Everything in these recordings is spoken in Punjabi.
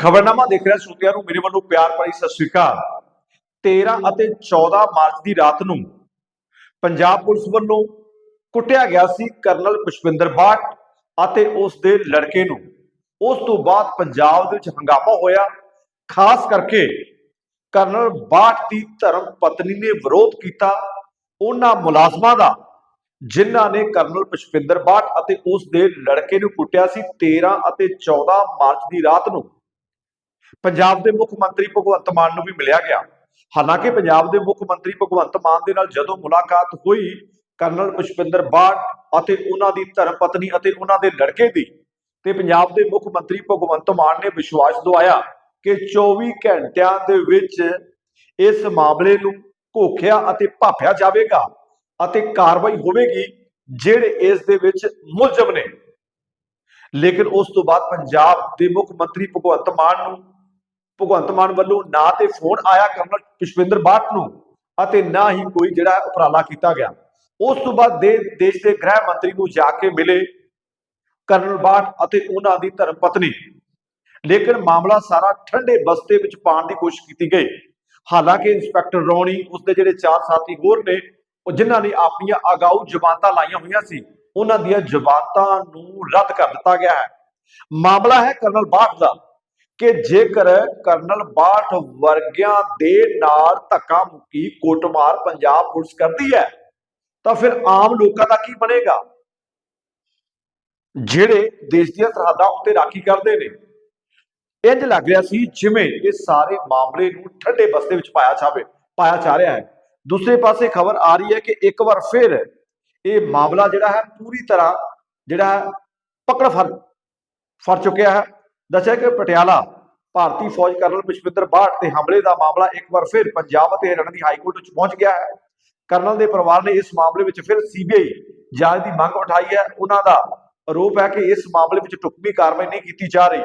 ਖਬਰਨਾਮਾ ਦੇਖ ਰਿਹਾ ਸਰੋਤਿਆਂ ਨੂੰ, ਮੇਰੇ ਵੱਲੋਂ ਪਿਆਰ ਭਰੀ ਸਤਿ ਸ਼੍ਰੀ ਅਕਾਲ। 13 ਅਤੇ 14 ਮਾਰਚ ਦੀ ਰਾਤ ਨੂੰ ਪੰਜਾਬ ਪੁਲਿਸ ਵੱਲੋਂ ਕੁੱਟਿਆ ਗਿਆ ਸੀ ਕਰਨਲ ਪੁਸ਼ਪਿੰਦਰ ਬਾਟ ਅਤੇ ਉਸ ਦੇ ਲੜਕੇ ਨੂੰ। ਉਸ ਤੋਂ ਬਾਅਦ ਪੰਜਾਬ ਦੇ ਵਿੱਚ ਹੰਗਾਮਾ ਹੋਇਆ। ਖਾਸ ਕਰਕੇ ਕਰਨਲ ਬਾਟ ਦੀ ਧਰਮ ਪਤਨੀ ਨੇ ਵਿਰੋਧ ਕੀਤਾ। ਉਹਨਾਂ ਮੁਲਾਜ਼ਮਾਂ ਦਾ, ਜਿਨ੍ਹਾਂ ਨੇ ਕਰਨਲ ਪੁਸ਼ਪਿੰਦਰ ਬਾਟ ਅਤੇ ਉਸ ਦੇ ਲੜਕੇ ਨੂੰ ਕੁੱਟਿਆ ਸੀ 13 ਅਤੇ 14 ਮਾਰਚ ਦੀ ਰਾਤ ਨੂੰ ਪੰਜਾਬ ਦੇ ਮੁੱਖ ਮੰਤਰੀ ਭਗਵੰਤ ਮਾਨ ਨੂੰ ਵੀ ਮਿਲਿਆ ਗਿਆ। ਹਾਲਾਂਕਿ ਪੰਜਾਬ ਦੇ ਮੁੱਖ ਮੰਤਰੀ ਭਗਵੰਤ ਮਾਨ ਦੇ ਨਾਲ ਜਦੋਂ ਮੁਲਾਕਾਤ ਹੋਈ, ਕਰਨਲ ਪੁਸ਼ਪਿੰਦਰ ਬਾਟ ਅਤੇ ਉਹਨਾਂ ਦੀ ਧਰਮ ਪਤਨੀ ਅਤੇ ਉਹਨਾਂ ਦੇ ਲੜਕੇ ਦੀ, ਤੇ ਪੰਜਾਬ ਦੇ ਮੁੱਖ ਮੰਤਰੀ ਭਗਵੰਤ ਮਾਨ ਨੇ ਵਿਸ਼ਵਾਸ ਦਵਾਇਆ ਕਿ 24 ਘੰਟਿਆਂ ਦੇ ਵਿੱਚ ਇਸ ਮਾਮਲੇ ਨੂੰ ਘੋਖਿਆ ਅਤੇ ਭਾਪਿਆ ਜਾਵੇਗਾ ਅਤੇ ਕਾਰਵਾਈ ਹੋਵੇਗੀ, ਜਿਹੜੇ ਇਸ ਦੇ ਵਿੱਚ ਮੁਲਜ਼ਮ ਨੇ। ਲੇਕਿਨ ਉਸ ਤੋਂ ਬਾਅਦ ਪੰਜਾਬ ਦੇ ਮੁੱਖ ਮੰਤਰੀ ਭਗਵੰਤ ਮਾਨ ਨੂੰ ਭਗਵੰਤ ਮਾਨ ਵੱਲੋਂ ਨਾ ਤੇ ਫੋਨ ਆਇਆ ਕਰਨਲ ਪੁਸ਼ਪਿੰਦਰ ਬਾਟ ਨੂੰ ਅਤੇ ਨਾ ਹੀ ਕੋਈ ਜਿਹੜਾ ਉਪਰਾਲਾ ਕੀਤਾ ਗਿਆ। ਉਸ ਤੋਂ ਬਾਅਦ ਦੇ ਦੇਸ਼ ਦੇ ਗ੍ਰਹਿ ਮੰਤਰੀ ਨੂੰ ਜਾ ਕੇ ਮਿਲੇ ਕਰਨਲ ਬਾਟ ਅਤੇ ਉਹਨਾਂ ਦੀ ਧਰਮ ਪਤਨੀ। ਲੇਕਿਨ ਮਾਮਲਾ ਸਾਰਾ ਠੰਡੇ ਬਸਤੇ ਵਿੱਚ ਪਾਉਣ ਦੀ ਕੋਸ਼ਿਸ਼ ਕੀਤੀ ਗਈ। ਹਾਲਾਂਕਿ ਇੰਸਪੈਕਟਰ ਰੌਣੀ, ਉਸਦੇ ਜਿਹੜੇ ਚਾਰ ਸਾਥੀ ਹੋਰ ਨੇ, ਉਹ ਜਿਨ੍ਹਾਂ ਨੇ ਆਪਣੀਆਂ ਅਗਾਊ ਜ਼ਮਾਨਤਾਂ ਲਾਈਆਂ ਹੋਈਆਂ ਸੀ, ਉਹਨਾਂ ਦੀਆਂ ਜ਼ਮਾਨਤਾਂ ਨੂੰ ਰੱਦ ਕਰ ਦਿੱਤਾ ਗਿਆ ਹੈ। ਮਾਮਲਾ ਹੈ ਕਰਨਲ ਬਾਟ ਦਾ। ਕਿ ਜੇਕਰ ਕਰਨਲ ਬਾਠ ਵਰਗਿਆਂ ਦੇ ਨਾਲ ਧੱਕਾ ਮੁੱਕੀ ਕੋਟਮਾਰ ਪੰਜਾਬ ਪੁਲਿਸ ਕਰਦੀ ਹੈ, ਤਾਂ ਫਿਰ ਆਮ ਲੋਕਾਂ ਦਾ ਕੀ ਬਣੇਗਾ? ਜਿਹੜੇ ਦੇਸ਼ ਦੀਆਂ ਸਰਹੱਦਾਂ ਉੱਤੇ ਰਾਖੀ ਕਰਦੇ ਨੇ। ਇੰਜ ਲੱਗ ਰਿਹਾ ਸੀ ਜਿਵੇਂ ਇਹ ਸਾਰੇ ਮਾਮਲੇ ਨੂੰ ਠੰਡੇ ਬਸਤੇ ਵਿੱਚ ਪਾਇਆ ਜਾਵੇ, ਪਾਇਆ ਜਾ ਰਿਹਾ ਹੈ। ਦੂਸਰੇ ਪਾਸੇ ਖਬਰ ਆ ਰਹੀ ਹੈ ਕਿ ਇੱਕ ਵਾਰ ਫਿਰ ਇਹ ਮਾਮਲਾ ਜਿਹੜਾ ਹੈ ਪੂਰੀ ਤਰ੍ਹਾਂ ਜਿਹੜਾ ਹੈ ਪਕੜ ਫੜ ਫੜ ਚੁੱਕਿਆ ਹੈ। ਦੱਸਿਆ ਕਿ ਪਟਿਆਲਾ ਭਾਰਤੀ ਫੌਜ ਕਰਨਲ ਪੁਸ਼ਪਿੰਦਰ ਬਾਟ ਤੇ ਹਮਲੇ ਦਾ ਮਾਮਲਾ ਇੱਕ ਵਾਰ ਫਿਰ ਪੰਜਾਬ ਅਤੇ ਹਰਿਆਣਾ ਦੀ ਹਾਈ ਕੋਰਟ ਵਿੱਚ ਪਹੁੰਚ ਗਿਆ ਹੈ। ਕਰਨਲ ਦੇ ਪਰਿਵਾਰ ਨੇ ਇਸ ਮਾਮਲੇ ਵਿੱਚ ਫਿਰ ਸੀਬੀਆਈ ਜਾਂਚ ਦੀ ਮੰਗ ਉਠਾਈ ਹੈ। ਉਹਨਾਂ ਦਾ ਆਰੋਪ ਹੈ ਕਿ ਇਸ ਮਾਮਲੇ ਵਿੱਚ ਟੁਕਮੀ ਕਾਰਵਾਈ ਨਹੀਂ ਕੀਤੀ ਜਾ ਰਹੀ।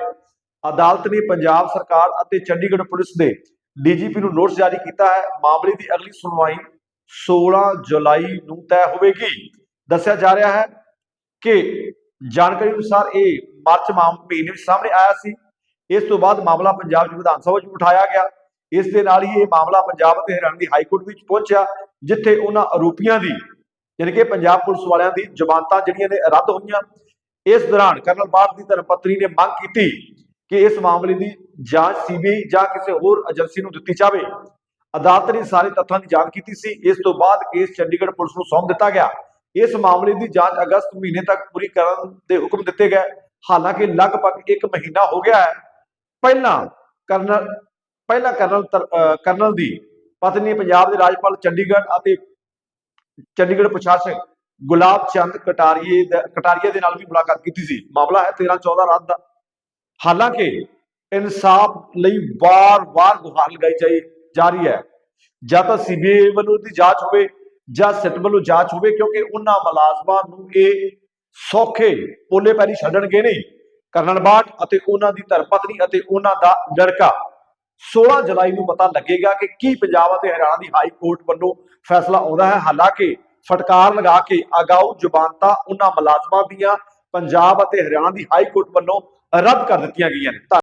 ਅਦਾਲਤ ਨੇ ਪੰਜਾਬ ਸਰਕਾਰ ਅਤੇ ਚੰਡੀਗੜ੍ਹ ਪੁਲਿਸ ਦੇ ਡੀਜੀਪੀ ਨੂੰ ਨੋਟਿਸ ਜਾਰੀ ਕੀਤਾ ਹੈ। ਮਾਮਲੇ ਦੀ ਅਗਲੀ ਸੁਣਵਾਈ 16 ਜੁਲਾਈ ਨੂੰ ਤੈਅ ਹੋਵੇਗੀ। ਦੱਸਿਆ ਜਾ ਰਿਹਾ ਹੈ ਕਿ ਜਾਣਕਾਰੀ ਅਨੁਸਾਰ ਇਹ ਮਾਰਚ ਮਾਮ- ਮਹੀਨੇ ਵਿੱਚ ਸਾਹਮਣੇ ਆਇਆ ਸੀ। ਇਸ ਤੋਂ ਬਾਅਦ ਮਾਮਲਾ ਪੰਜਾਬ ਦੀ ਵਿਧਾਨ ਸਭਾ ਵਿੱਚ ਉਠਾਇਆ ਗਿਆ। ਇਸ ਦੇ ਨਾਲ ਹੀ ਇਹ ਮਾਮਲਾ ਪੰਜਾਬ ਅਤੇ ਹਰਿਆਣਾ ਦੀ ਹਾਈ ਕੋਰਟ ਵਿੱਚ ਪਹੁੰਚਿਆ, ਜਿੱਥੇ ਉਹਨਾਂ ਆਰੋਪੀਆਂ ਦੀ, ਯਾਨੀ ਕਿ ਪੰਜਾਬ ਪੁਲਿਸ ਵਾਲਿਆਂ ਦੀ ਜ਼ਮਾਨਤਾਂ ਜਿਹੜੀਆਂ ਨੇ ਰੱਦ ਹੋਈਆਂ। ਇਸ ਦੌਰਾਨ ਕਰਨਲ ਬਾਠ ਦੀ ਧਰਮ ਨੇ ਮੰਗ ਕੀਤੀ ਕਿ ਇਸ ਮਾਮਲੇ ਦੀ ਜਾਂਚ ਸੀਬੀਆਈ ਜਾਂ ਕਿਸੇ ਹੋਰ ਏਜੰਸੀ ਨੂੰ ਦਿੱਤੀ ਜਾਵੇ। ਅਦਾਲਤ ਨੇ ਸਾਰੇ ਤੱਥਾਂ ਦੀ ਜਾਂਚ ਕੀਤੀ ਸੀ। ਇਸ ਤੋਂ ਬਾਅਦ ਕੇਸ ਚੰਡੀਗੜ੍ਹ ਪੁਲਿਸ ਨੂੰ ਸੌਂਪ ਦਿੱਤਾ ਗਿਆ। ਇਸ ਮਾਮਲੇ ਦੀ ਜਾਂਚ ਅਗਸਤ ਮਹੀਨੇ ਤੱਕ ਪੂਰੀ ਕਰਨ ਦੇ ਹੁਕਮ ਦਿੱਤੇ ਗਏ। ਹਾਲਾਂਕਿ ਲਗਭਗ 1 ਮਹੀਨਾ ਹੋ ਗਿਆ ਹੈ। ਪਹਿਲਾਂ ਕਰਨਲ ਪਹਿਲਾਂ ਕਰਨਲ ਕਰਨਲ ਦੀ ਪਤਨੀ ਪੰਜਾਬ ਦੇ ਰਾਜਪਾਲ ਚੰਡੀਗੜ੍ਹ ਅਤੇ ਚੰਡੀਗੜ੍ਹ ਪ੍ਰਸ਼ਾਸਕ ਗੁਲਾਬ ਚੰਦ ਕਟਾਰੀਏ ਕਟਾਰੀਆ ਦੇ ਨਾਲ ਵੀ ਮੁਲਾਕਾਤ ਕੀਤੀ ਸੀ। ਮਾਮਲਾ ਹੈ 13 14 ਰਾਤ ਦਾ। ਹਾਲਾਂਕਿ ਇਨਸਾਫ ਲਈ ਵਾਰ-ਵਾਰ ਗੁਹਾਰ ਲਗਾਈ ਜਾਈ ਜਾ ਰਹੀ ਹੈ। ਜਾਂ ਤਾਂ ਸੀਬੀਆਈ ਵੱਲੋਂ ਦੀ ਜਾਂਚ ਹੋਵੇ ਜਾਂ ਸਿੱਟ ਵੱਲੋਂ ਜਾਂਚ ਹੋਵੇ, ਕਿਉਂਕਿ ਉਹਨਾਂ ਮੁਲਾਜ਼ਮਾਂ ਨੂੰ ਇਹ ਸੌਖੇ ਪੋਲੇ ਪੈਰੀ ਛੱਡਣਗੇ ਨਹੀਂ। ਕਰਨਲ ਬਾਟ ਅਤੇ ਉਹਨਾਂ ਦੀ ਧਰਮ ਅਤੇ ਉਹਨਾਂ ਦਾ ਲੜਕਾ। 16 ਜੁਲਾਈ ਨੂੰ ਪਤਾ ਲੱਗੇਗਾ ਕਿ ਕੀ ਪੰਜਾਬ ਅਤੇ ਹਰਿਆਣਾ ਦੀ ਹਾਈ ਕੋਰਟ ਵੱਲੋਂ ਫੈਸਲਾ ਆਉਂਦਾ ਹੈ। ਹਾਲਾਂਕਿ ਫਟਕਾਰ ਲਗਾ ਕੇ ਅਗਾਊ ਜ਼ੁਬਾਨਤਾਂ ਉਹਨਾਂ ਮੁਲਾਜ਼ਮਾਂ ਦੀਆਂ ਪੰਜਾਬ ਅਤੇ ਹਰਿਆਣਾ ਦੀ ਹਾਈ ਕੋਰਟ ਵੱਲੋਂ ਰੱਦ ਕਰ ਦਿੱਤੀਆਂ ਗਈਆਂ ਨੇ। ਧੰਨ-